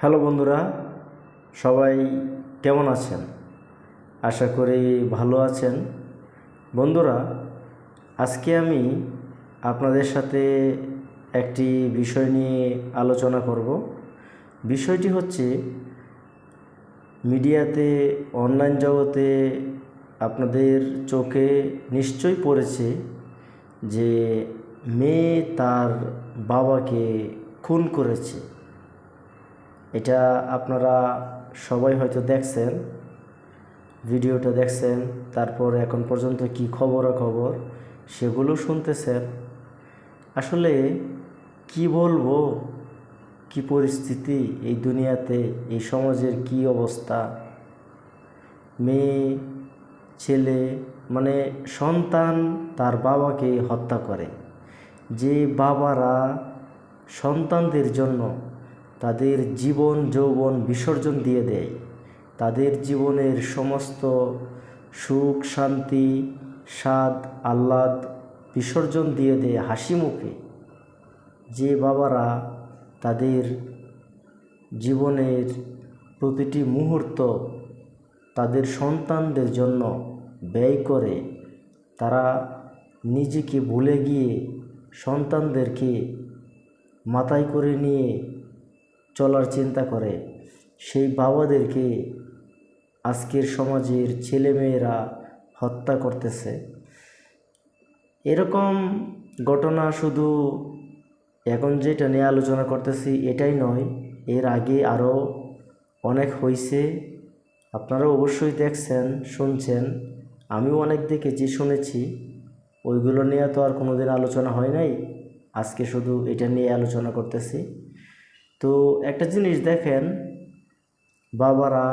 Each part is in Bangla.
হ্যালো বন্ধুরা, সবাই কেমন আছেন? আশা করি ভালো আছেন। বন্ধুরা, আজকে আমি আপনাদের সাথে একটি বিষয় নিয়ে আলোচনা করব। বিষয়টি হচ্ছে, মিডিয়াতে, অনলাইন জগতে আপনাদের চোখে নিশ্চয়ই পড়েছে যে মেয়ে তার বাবাকে খুন করেছে। এটা আপনারা সবাই হয়তো দেখছেন, ভিডিওটা দেখছেন, তারপর এখন পর্যন্ত কি খবরাখবর সেগুলো শুনতেছেন। আসলে কি বলব, কি পরিস্থিতি, এই দুনিয়াতে, এই সমাজের কি অবস্থা? মেয়ে, ছেলে মানে সন্তান তার বাবাকে হত্যা করে। যে বাবারা সন্তানদের জন্য তাদের জীবন, যৌবন বিসর্জন দিয়ে দেয়। তাদের জীবনের সমস্ত সুখ, শান্তি, স্বাদ, আহ্লাদ বিসর্জন দিয়ে দেয় হাসি মুখে। যে বাবারা তাদের জীবনের প্রতিটি মুহূর্ত তাদের সন্তানদের জন্য ব্যয় করে, তারা নিজেকে ভুলে গিয়ে সন্তানদেরকে মাথায় করে নিয়ে চলার চিন্তা করে। সেই বাবাদেরকে আজকের সমাজের ছেলেমেয়েরা হত্যা করতেছে। এরকম ঘটনা শুধু এখন যেটা নিয়ে আলোচনা করতেছি এটাই নয়, এর আগে আরও অনেক হয়েছে আপনারা অবশ্যই দেখছেন, শুনছেন, আমিও অনেক দেখেছি, শুনেছি। ওইগুলো নিয়ে তো আর কোনো দিন আলোচনা হয় নাই। আজকে শুধু এটা নিয়ে আলোচনা করতেছি। তো একটা জিনিস দেখেন, বাবারা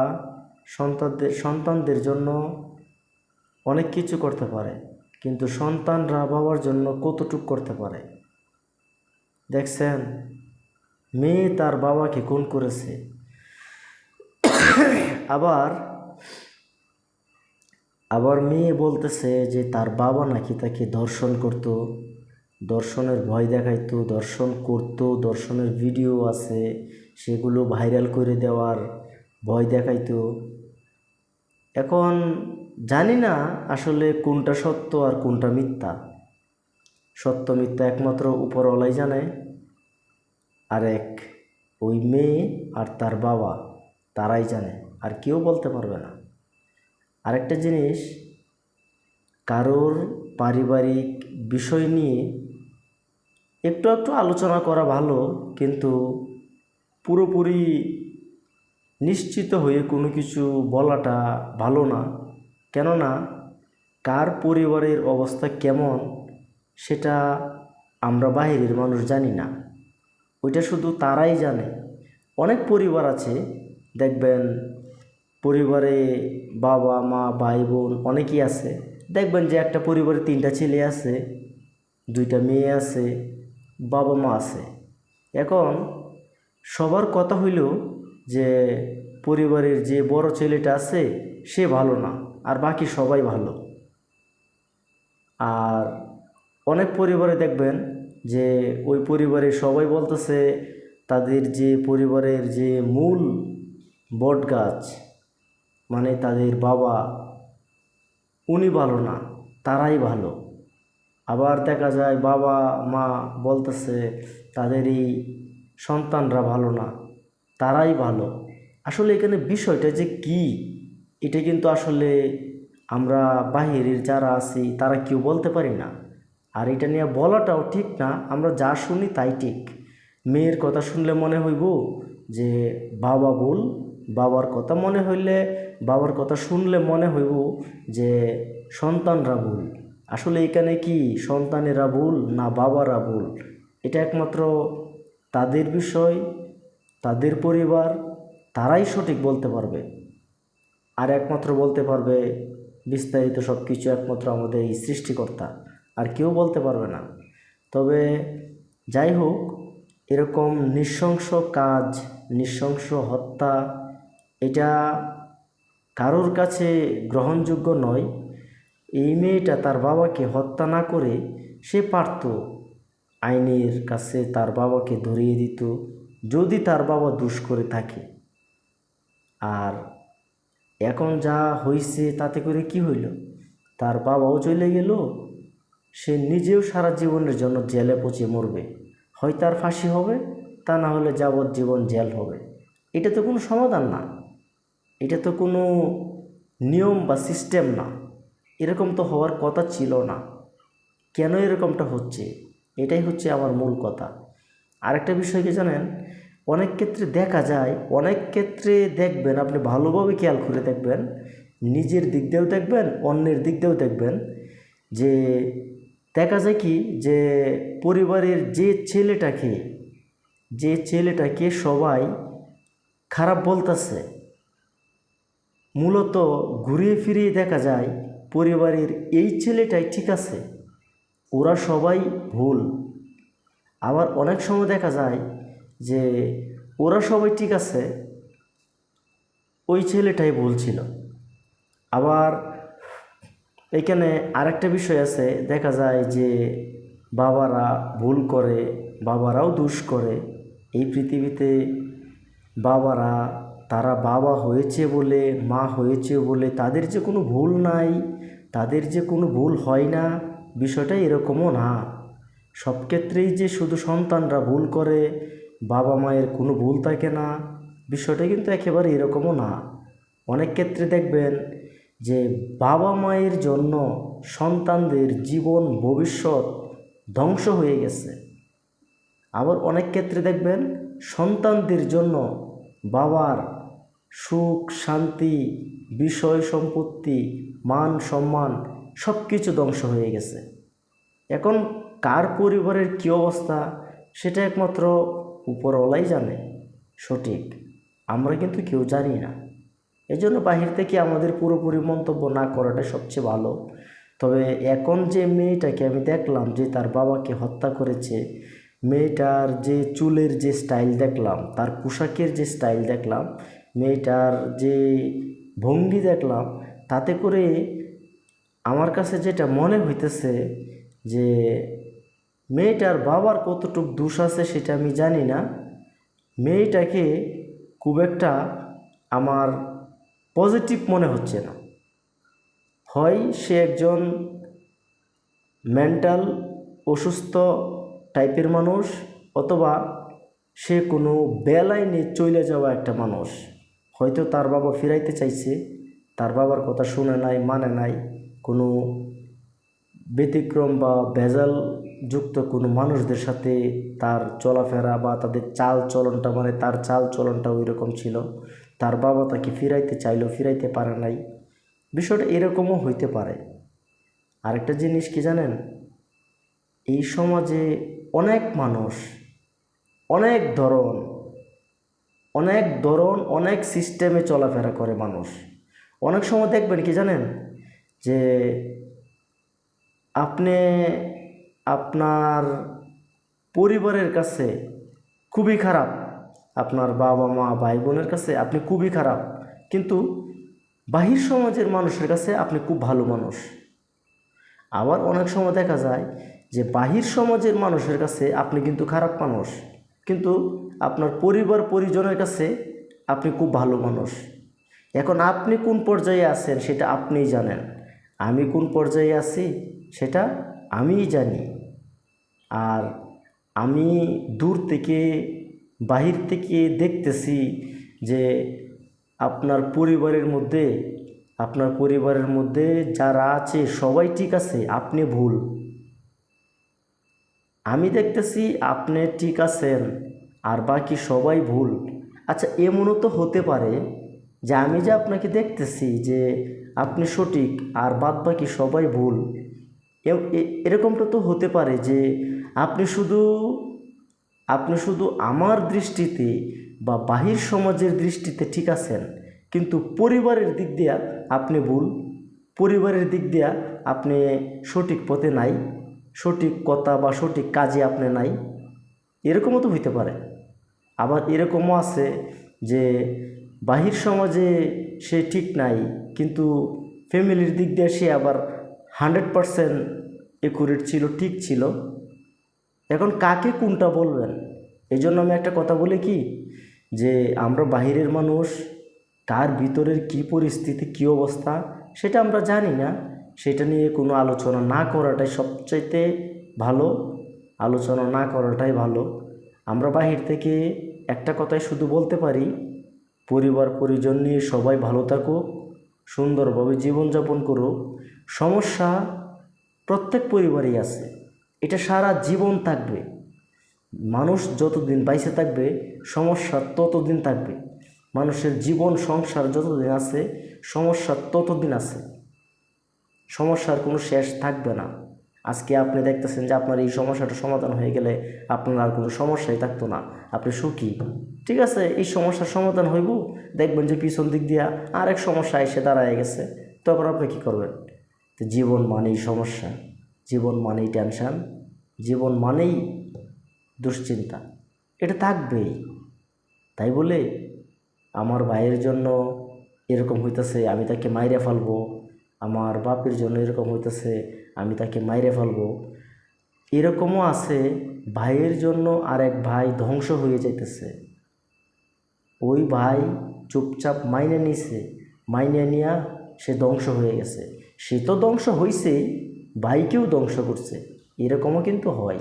সন্তানদের সন্তানদের জন্য অনেক কিছু করতে পারে, কিন্তু সন্তানরা বাবার জন্য কতটুক করতে পারে? দেখছেন, মেয়ে তার বাবাকে খুন করেছে। আবার আবার মেয়ে বলতেছে যে তার বাবা নাকি তাকে দর্শন করতো। দর্শনের ভয় দেখাইতো, দর্শন করতো, দর্শনের ভিডিও আছে, সেগুলো ভাইরাল করে দেওয়ার ভয় দেখাইতো। এখন জানি না আসলে কোনটা সত্য আর কোনটা মিথ্যা। সত্য মিথ্যা একমাত্র উপরওয়ালাই জানে, আর এক ওই মেয়ে আর তার বাবা, তারাই জানে, আর কেউ বলতে পারবে না। আরেকটা জিনিস, কারোর পারিবারিক বিষয় নিয়ে একটু একটু আলোচনা করা ভালো, কিন্তু পুরোপুরি নিশ্চিত হয়ে কোনো কিছু বলাটা ভালো না। কেননা, কার পরিবারের অবস্থা কেমন, সেটা আমরা বাহিরের মানুষ জানি না। ওইটা শুধু তারাই জানে। অনেক পরিবার আছে, দেখবেন পরিবারে বাবা, মা, ভাই, বোন অনেকেই আছে। দেখবেন যে একটা পরিবারে তিনটা ছেলে আছে, দুইটা মেয়ে আছে বাবা মা আছে। এখন সবার কথা হইল যে পরিবারের যে বড় ছেলেটা আছে, সে ভালো না, আর বাকি সবাই ভালো। আর অনেক পরিবারে দেখবেন যে ওই পরিবারের সবাই বলতেছে, তাদের যে পরিবারের যে মূল বট গাছ মানে তাদের বাবা, উনি ভালো না, তারাই ভালো। আবার দেখা যায় বাবা, মা বলতেছে তাদের এই সন্তানরা ভালো না, তারাই ভালো। আসলে এখানে বিষয়টা যে কি, এটা কিন্তু আসলে আমরা বাহিরের যারা আছি, তারা কেউ বলতে পারি না। আর এটা নিয়ে বলাটাও ঠিক না, আমরা যা শুনি তাই ঠিক। মেয়ের কথা শুনলে মনে হইব যে, বাবা ভুল, বাবার কথা মনে হইলে, বাবার কথা শুনলে মনে হইব যে, সন্তানরা ভুল। আসলে এখানে কি সন্তানেরা ভুল না বাবারা ভুল? এটা একমাত্র তাদের বিষয়, তাদের পরিবার, তারাই সঠিক বলতে পারবে। আর একমাত্র বলতে পারবে, বিস্তারিত সব কিছু একমাত্র আমাদের এই সৃষ্টিকর্তা। আর কেউ বলতে পারবে না। তবে যাই হোক, এরকম নৃশংস কাজ, নৃশংস হত্যা, এটা কারোর কাছে গ্রহণযোগ্য নয়। এই মেয়েটা তার বাবাকে হত্যা না করে সে পারত। আইনের কাছে তার বাবাকে ধরিয়ে দিত, যদি তার বাবা দুষ করে থাকে। আর এখন যা হইছে তাতে করে কি হইল? তার বাবাও চলে গেল, সে নিজেও সারা জীবনের জন্য জেলে পচে মরবে। হয় তার ফাঁসি হবে, তা না হলে যাবজ্জীবন জেল হবে। এটা তো কোনো সমাধান না। এটা তো কোনো নিয়ম বা সিস্টেম না। এরকম তো হওয়ার কথা ছিল না। কেন এরকমটা হচ্ছে? এটাই হচ্ছে আমার মূল কথা। আরেকটা বিষয় কি জানেন? অনেক ক্ষেত্রে দেখা যায়, অনেক ক্ষেত্রে দেখবেন, আপনি ভালোভাবে খেয়াল করে দেখবেন, নিজের দিক দিয়েও দেখবেন, অন্যের দিক দিয়েও দেখবেন যে দেখা যায় কি যে পরিবারের যে ছেলেটাকে যে ছেলেটাকে সবাই খারাপ বলতেছে, মূলত ঘুরিয়ে ফিরিয়ে দেখা যায় পরিবারের এই ছেলেটাই ঠিক আছে, ওরা সবাই ভুল। আবার অনেক সময় দেখা যায় যে ওরা সবাই ঠিক আছে, ওই ছেলেটাই ভুল ছিল। আবার এখানে আরেকটা বিষয় আছে, দেখা যায় যে বাবারা ভুল করে, বাবারাও দুষ করে। এই পৃথিবীতে বাবারা, তারা বাবা হয়েছে বলে, মা হয়েছে বলে তাদের যে কোনো ভুল নাই। তাদের যে কোনো ভুল হয় না, বিষয়টা এরকমও না। সব ক্ষেত্রেই যে শুধু সন্তানরা ভুল করে, বাবা মায়ের কোনো ভুল থাকে না, বিষয়টা কিন্তু একেবারে এরকমও না। অনেক ক্ষেত্রে দেখবেন যে বাবা মায়ের জন্য সন্তানদের জীবন, ভবিষ্যৎ ধ্বংস হয়ে গেছে। আবার অনেক ক্ষেত্রে দেখবেন সন্তানদের জন্য বাবার সুখ, শান্তি, বিষয় সম্পত্তি, মান সম্মান সব কিছু ধ্বংস হয়ে গেছে। এখন কার পরিবারের কী অবস্থা সেটা একমাত্র উপরওয়ালাই জানে। সঠিক, আমরা কিন্তু কেউ জানি না। এজন্য বাহির থেকে আমাদের পুরোপুরি মন্তব্য না করাটাই সবচেয়ে ভালো। তবে এখন যে মেয়েটাকে আমি দেখলাম যে তার বাবাকে হত্যা করেছে, মেয়েটার যে চুলের যে স্টাইল দেখলাম, তার পোশাকের যে স্টাইল দেখলাম মেয়েটার যে ভঙ্গি দেখলাম, তাতে করে আমার কাছে যেটা মনে হইতেছে যে মেয়েটার বাবার কতটুক দোষ আছে সেটা আমি জানি না। মেয়েটাকে খুব একটা আমার পজিটিভ মনে হচ্ছে না। হয় সে একজন মেন্টাল অসুস্থ টাইপের মানুষ, অথবা সে কোনো বেলাইনে চলে যাওয়া একটা মানুষ। হয়তো তার বাবা ফিরাইতে চাইছে, তার বাবার কথা শুনে নাই মানে নাই, কোনো ব্যতিক্রম বা ভেজাল যুক্ত কোনো মানুষদের সাথে তার চলাফেরা বা তাদের চাল চলনটা মানে তার চাল চলনটা ওই রকম ছিল। তার বাবা তাকে ফিরাইতে চাইলেও ফিরাইতে পারে নাই। বিষয়টা এরকমও হইতে পারে। আরেকটা জিনিস কি জানেন? এই সমাজে অনেক মানুষ, অনেক ধরন অনেক ধরন, অনেক সিস্টেমে চলাফেরা করে মানুষ। অনেক সময় দেখবেন কি জানেন? যে আপনি, আপনার পরিবারের কাছে খুবই খারাপ, আপনার বাবা মা ভাই বোনের কাছে আপনি খুবই খারাপ, কিন্তু বাহির সমাজের মানুষের কাছে আপনি খুব ভালো মানুষ। আবার অনেক সময় দেখা যায় যে বাহির সমাজের মানুষের কাছে আপনি কিন্তু খারাপ মানুষ, কিন্তু আপনার পরিবার পরিজনের কাছে আপনি খুব ভালো মানুষ। এখন আপনি কোন পর্যায়ে আছেন সেটা আপনিই জানেন। আমি কোন পর্যায়ে আছি সেটা আমিই জানি। আর আমি দূর থেকে, বাহির থেকে দেখতেছি যে আপনার পরিবারের মধ্যে, আপনার পরিবারের মধ্যে যারা আছে সবাই ঠিক আছে, আপনি ভুল। আমি দেখতেছি আপনি ঠিক আছেন। আর বাকি সবাই ভুল। আচ্ছা এমনও তো হতে পারে যে আমি যে আপনাকে দেখতেছি যে আপনি সঠিক আর বাদ বাকি সবাই ভুল। এরকমটা তো হতে পারে যে আপনি শুধু আপনি শুধু আমার দৃষ্টিতে বা বাহির সমাজের দৃষ্টিতে ঠিক আছেন, কিন্তু পরিবারের দিক দিয়া আপনি ভুল, পরিবারের দিক দিয়া আপনি সঠিক পথে নাই, সঠিক কথা বা সঠিক কাজে আপনি নাই, এরকমও তো হইতে পারে। আবার এরকমও আছে যে বাহির সমাজে সে ঠিক নাই, কিন্তু ফ্যামিলির দিক দিয়ে সে আবার হান্ড্রেড পারসেন্ট একুরেট ছিল, ঠিক ছিল। এখন কাকে কোনটা বলবেন? এই জন্য আমি একটা কথা বলি কি, যে আমরা বাহিরের মানুষ কার ভিতরের কি পরিস্থিতি, কি অবস্থা, সেটা আমরা জানি না। সেটা নিয়ে কোনো আলোচনা না করাটাই সবচাইতে ভালো, আলোচনা না করাটাই ভালো। আমরা বাহির থেকে একটা কথাই শুধু বলতে পারি, পরিবার, পরিজন নিয়ে সবাই ভালো থাকুক, সুন্দরভাবে জীবনযাপন করুক। সমস্যা প্রত্যেক পরিবারেই আছে। এটা সারা জীবন থাকবে। মানুষ যতদিন বাইসে থাকবে, সমস্যা ততদিন থাকবে। মানুষের জীবন, সংসার যতদিন আছে, সমস্যা ততদিন আছে। সমস্যার কোনো শেষ থাকবে না। আজকে আপনি দেখতেছেন যে আপনার এই সমস্যাটা সমাধান হয়ে গেলে আপনার আর কোনো সমস্যাই থাকতো না। আপনি সুখী। ঠিক আছে, এই সমস্যার সমাধান হইব। দেখবেন যে পিছন দিক দিয়া আরেক সমস্যা এসে দাঁড়ায় গেছে। তখন আপনি কী করবেন? তো জীবন মানেই সমস্যা। জীবন মানেই টেনশান জীবন মানেই দুশ্চিন্তা। এটা থাকবেই। তাই বলে আমার ভাইয়ের জন্য এরকম হইতেছে, আমি তাকে মাইরে ফেলব। আমার বাপের জন্য এরকম হইতেছে, আমি তাকে মাইরে ফেলব। এরকমও আছে, ভাইয়ের জন্য আরেক ভাই ধ্বংস হয়ে যাইতেছে। ওই ভাই চুপচাপ মাইনে নিছে, মাইনে নিয়া সে ধ্বংস হয়ে গেছে। সে তো ধ্বংস হইছেই, ভাইকেও ধ্বংস করছে। এরকমও কিন্তু হয়।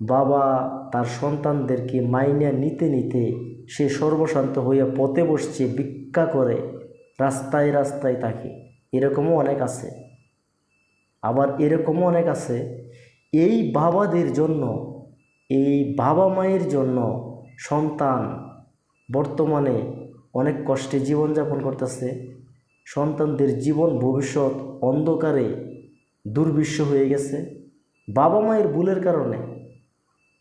বাবা তার সন্তানদেরকে মাইনে নিতে নিতে সে সর্বশান্ত হইয়া পথে বসছে, ভিক্ষা করে, রাস্তায় রাস্তায় থাকে এরকমও অনেক আছে। আবার এরকমও অনেক আছে। এই বাবাদের জন্য, এই বাবা মায়ের জন্য সন্তান বর্তমানে অনেক কষ্টে জীবনযাপন করতেছে। সন্তানদের জীবন, ভবিষ্যৎ অন্ধকারে দুর্বিশ্ব হয়ে গেছে। বাবা মায়ের ভুলের কারণে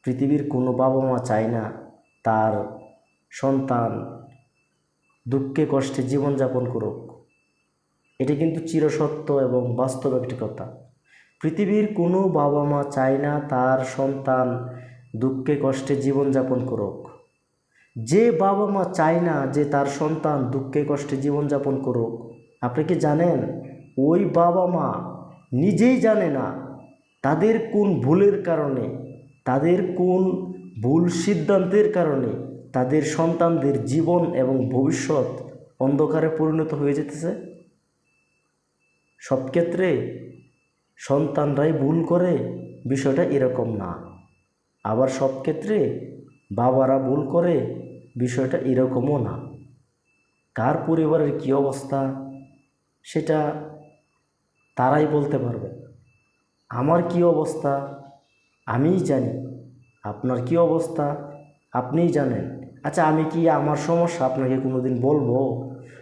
পৃথিবীর কোনো বাবা মা চায় না তার সন্তান দুঃখে কষ্টে জীবনযাপন করুক। এটি কিন্তু চিরসত্য এবং বাস্তব একটি কথা। পৃথিবীর কোনো বাবা মা চায় না তার সন্তান দুঃখে কষ্টে জীবনযাপন করুক। যে বাবা মা চায় না যে তার সন্তান দুঃখে কষ্টে জীবনযাপন করুক, আপনি কি জানেন? ওই বাবা মা নিজেই জানে না তাদের কোন ভুলের কারণে, তাদের কোন ভুল সিদ্ধান্তের কারণে তাদের সন্তানদের জীবন এবং ভবিষ্যৎ অন্ধকারে পরিণত হয়ে যেতেছে? সব ক্ষেত্রে সন্তানরাই ভুল করে, বিষয়টা এরকম না। আবার সব ক্ষেত্রে বাবারা ভুল করে, বিষয়টা এরকমও না। কার পরিবারের কী অবস্থা, সেটা তারাই বলতে পারবে। আমার কি অবস্থা, আমিই জানি। আপনার কি অবস্থা, আপনিই জানেন। আচ্ছা আমি কি আমার সমস্যা আপনাকে কোনো দিন বলব?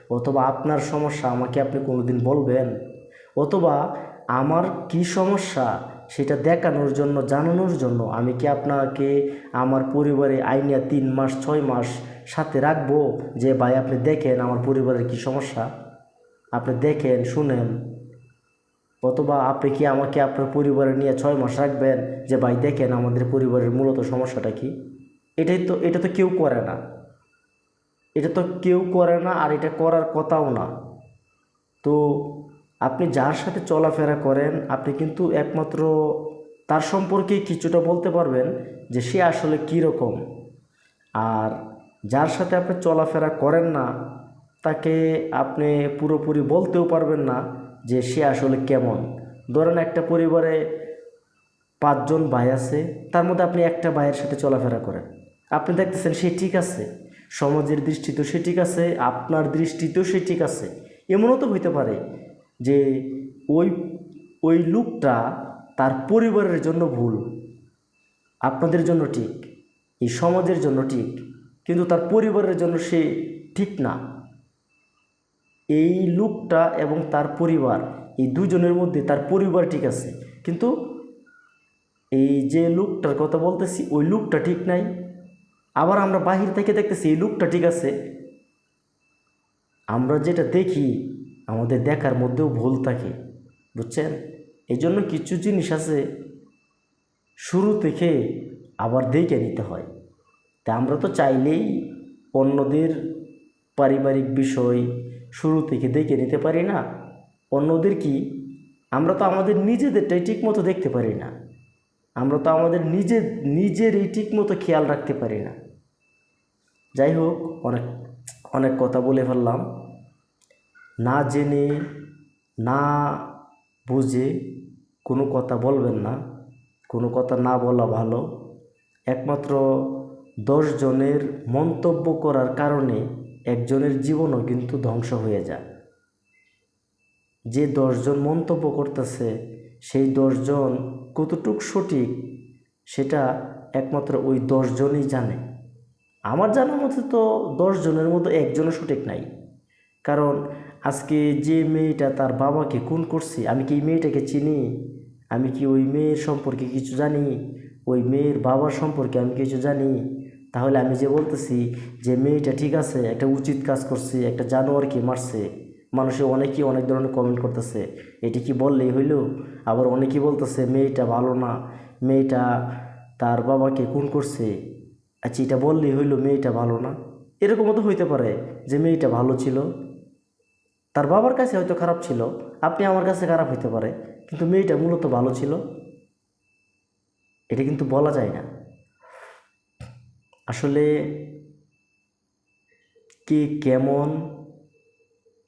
অথবা আপনার সমস্যা আমাকে আপনি কোনো দিন বলবেন? অথবা আমার কি সমস্যা সেটা দেখানোর জন্য, জানানোর জন্য আমি কি আপনাকে আমার পরিবারে আইনিয়া তিন মাস, ছয় মাস সাথে রাখব? যে, ভাই, আপনি দেখেন আমার পরিবারের কি সমস্যা। আপনি দেখেন, শুনেন। অথবা, আপনি কি আমাকে আপনার পরিবারে নিয়ে ছয় মাস রাখবেন? যে, ভাই, দেখেন আমাদের পরিবারের মূলত সমস্যাটা কি। এটাই তো, এটা তো কেউ করে না। এটা তো কেউ করে না আর এটা করার কথাও না। তো আপনি যার সাথে চলাফেরা করেন, আপনি কিন্তু একমাত্র তার সম্পর্কেই কিছুটা বলতে পারবেন যে সে আসলে কী রকম। আর যার সাথে আপনি চলাফেরা করেন না, তাকে আপনি পুরোপুরি বলতেও পারবেন না যে সে আসলে কেমন। ধরেন একটা পরিবারে পাঁচজন ভাই আছে, তার মধ্যে আপনি একটা ভাইয়ের সাথে চলাফেরা করেন। আপনি দেখতেছেন সে ঠিক আছে, সমাজের দৃষ্টিতেও সে ঠিক আছে, আপনার দৃষ্টিতেও সে ঠিক আছে, এমনও তো হইতে পারে যে ওই ওই লোকটা তার পরিবারের জন্য ভুল। আপনাদের জন্য ঠিক, এই সমাজের জন্য ঠিক, কিন্তু তার পরিবারের জন্য সে ঠিক না। এই লোকটা এবং তার পরিবার, এই দুজনের মধ্যে তার পরিবার ঠিক আছে, কিন্তু এই যে লোকটার কথা বলতেছি, ওই লোকটা ঠিক নাই। আবার আমরা বাহির থেকে দেখতেছি, এই লোকটা ঠিক আছে। আমরা যেটা দেখি আমাদের দেখার মধ্যেও ভুল থাকে, বুঝছেন? এই জন্য কিছু জিনিস আছে শুরু থেকে আবার দেখে নিতে হয়। তা আমরা তো চাইলেই অন্যদের পারিবারিক বিষয় শুরু থেকে দেখে নিতে পারি না। অন্যদের কি? আমরা তো আমাদের নিজেদেরটাই ঠিক মতো দেখতে পারি না। আমরা তো আমাদের নিজের নিজেরই ঠিক মতো খেয়াল রাখতে পারি না। যাই হোক, অনেক অনেক কথা বলে ফেললাম। না জেনে, না বুঝে কোনো কথা বলবেন না। কোনো কথা না বলা ভালো। একমাত্র জনের মন্তব্য করার কারণে একজনের জীবনও কিন্তু ধ্বংস হয়ে যায়। যে দশজন মন্তব্য করতেছে, সেই দশজন কতটুক সঠিক, সেটা একমাত্র ওই দশজনই জানে। আমার জানার মতে তো দশজনের মধ্যে একজনও সঠিক নাই। কারণ আজকে যে মেয়েটা তার বাবাকে খুন করছে, আমি কি এই মেয়েটাকে চিনি? আমি কি ওই মেয়ের সম্পর্কে কিছু জানি? ওই মেয়ের বাবার সম্পর্কে আমি কিছু জানি? তাহলে আমি যে বলতেছি যে মেয়েটা ঠিক আছে, একটা উচিত কাজ করছে, একটা জানোয়ারকে মারছে। মানুষে অনেকেই অনেক ধরনের কমেন্ট করতেছে। এটি কি বললেই হইল? আবার অনেকেই বলতেছে মেয়েটা ভালো না, মেয়েটা তার বাবাকে খুন করছে। আচ্ছা এটা বললেই হইল মেয়েটা ভালো না? এরকমও তো হইতে পারে যে মেয়েটা ভালো ছিল। তার বাবার কাছে হয়তো খারাপ ছিল, আপনি আমার কাছে খারাপ হইতে পারে, কিন্তু মেয়েটা মূলত ভালো ছিল। এটা কিন্তু বলা যায় না। আসলে কে কেমন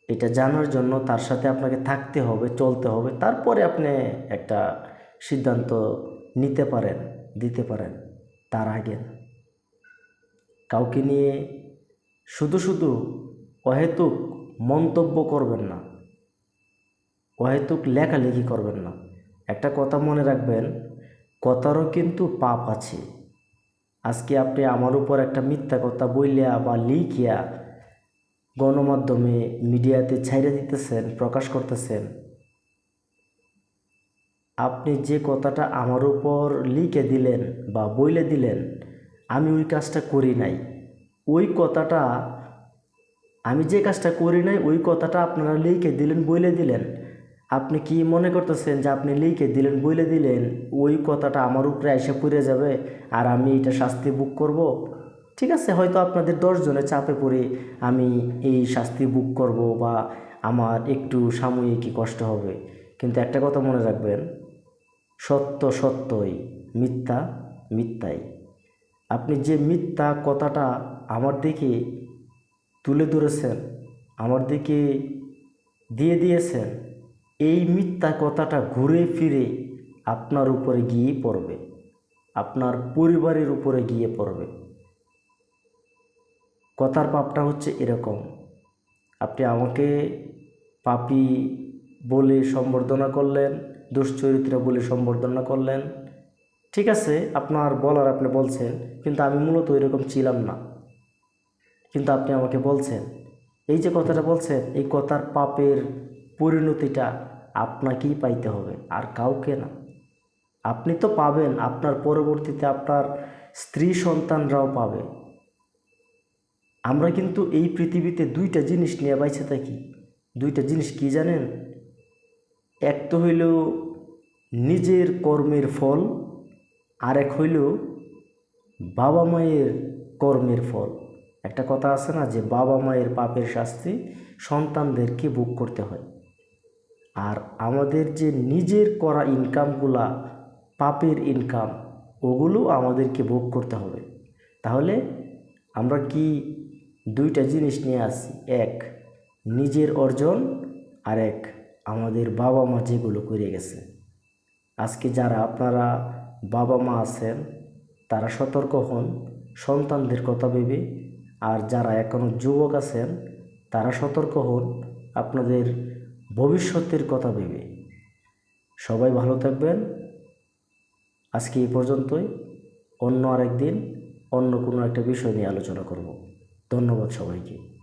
এটা জানার জন্য তার সাথে আপনাকে থাকতে হবে, চলতে হবে, তারপরে আপনি একটা সিদ্ধান্ত নিতে পারেন, দিতে পারেন তার আগে। কাউকে নিয়ে শুধু শুধু অহেতুক মন্তব্য করবেন না। অহেতুক লেখালেখি করবেন না। একটা কথা মনে রাখবেন, কথারও কিন্তু পাপ আছে। আজকে আপনি আমার উপর একটা মিথ্যা কথা বইলিয়া বা লিখিয়া গণমাধ্যমে মিডিয়াতে ছাইড়ে দিতেছেন, প্রকাশ করতেছেন। আপনি যে কথাটা আমার উপর লিখে দিলেন বা বইলে দিলেন, আমি ওই কাজটা করি নাই। ওই কথাটা আমি যে কাজটা করি নাই, ওই কথাটা আপনারা লিখে দিলেন, বইলে দিলেন। আপনি কি মনে করতেছেন যে আপনি লিখে দিলেন, বইলে দিলেন? ওই কথাটা আমার উপরে এসে পড়ে যাবে, আর আমি এটা শাস্তি বুক করব? ঠিক আছে, হয়তো আপনাদের দশজনের চাপে পড়ে আমি এই শাস্তি বুক করব বা আমার একটু সাময়িকই কষ্ট হবে। কিন্তু একটা কথা মনে রাখবেন, সত্য সত্যই, মিথ্যা মিথ্যাই। আপনি যে মিথ্যা কথাটা আমার দিকে তুলে ধরেছেন, আমার দিকে দিয়ে দিয়েছেন, এই মিথ্যা কথাটা ঘুরে ফিরে আপনার উপরে গিয়ে পড়বে, আপনার পরিবারের উপরে গিয়ে পড়বে। কথার পাপটা হচ্ছে এরকম, আপনি আমাকে পাপি বলে সম্বর্ধনা করলেন, দুশ্চরিত্র বলে সম্বর্ধনা করলেন, ঠিক আছে, আপনার বলার আপনি বলছেন, কিন্তু আমি মূলত এরকম ছিলাম না। কিন্তু আপনি আমাকে বলছেন, এই যে কথাটা বলছেন, এই কথার পাপের পরিণতিটা আপনাকেই পাইতে হবে, আর কাউকে না। আপনি তো পাবেন, আপনার পরবর্তীতে আপনার স্ত্রী সন্তানরাও পাবে। আমরা কিন্তু এই পৃথিবীতে দুইটা জিনিস নিয়ে বাইছে থাকি। দুইটা জিনিস কি জানেন? এক তো হইল নিজের কর্মের ফল আর এক হইল বাবা মায়ের কর্মের ফল। একটা কথা আছে না যে বাবা মায়ের পাপের শাস্তি সন্তানদেরকে বুক করতে হয়। আর আমাদের যে নিজের করা ইনকামগুলা, পাপের ইনকাম, ওগুলো আমাদেরকে ভোগ করতে হবে। তাহলে আমরা কি দুইটা জিনিস নিয়ে আসি? এক, নিজের অর্জন, আর এক, আমাদের বাবা মা যেগুলো করে গেছে। আজকে যারা আপনারা বাবা মা আছেন, তারা সতর্ক হন, সন্তানদের কথা ভেবে আর যারা এখনও যুবক আছেন, তারা সতর্ক হন, আপনাদের ভবিষ্যতের কথা ভেবে। সবাই ভালো থাকবেন। আজকে এই পর্যন্তই। অন্য আরেকদিন অন্য কোনো একটা বিষয় নিয়ে আলোচনা করব। ধন্যবাদ সবাইকে।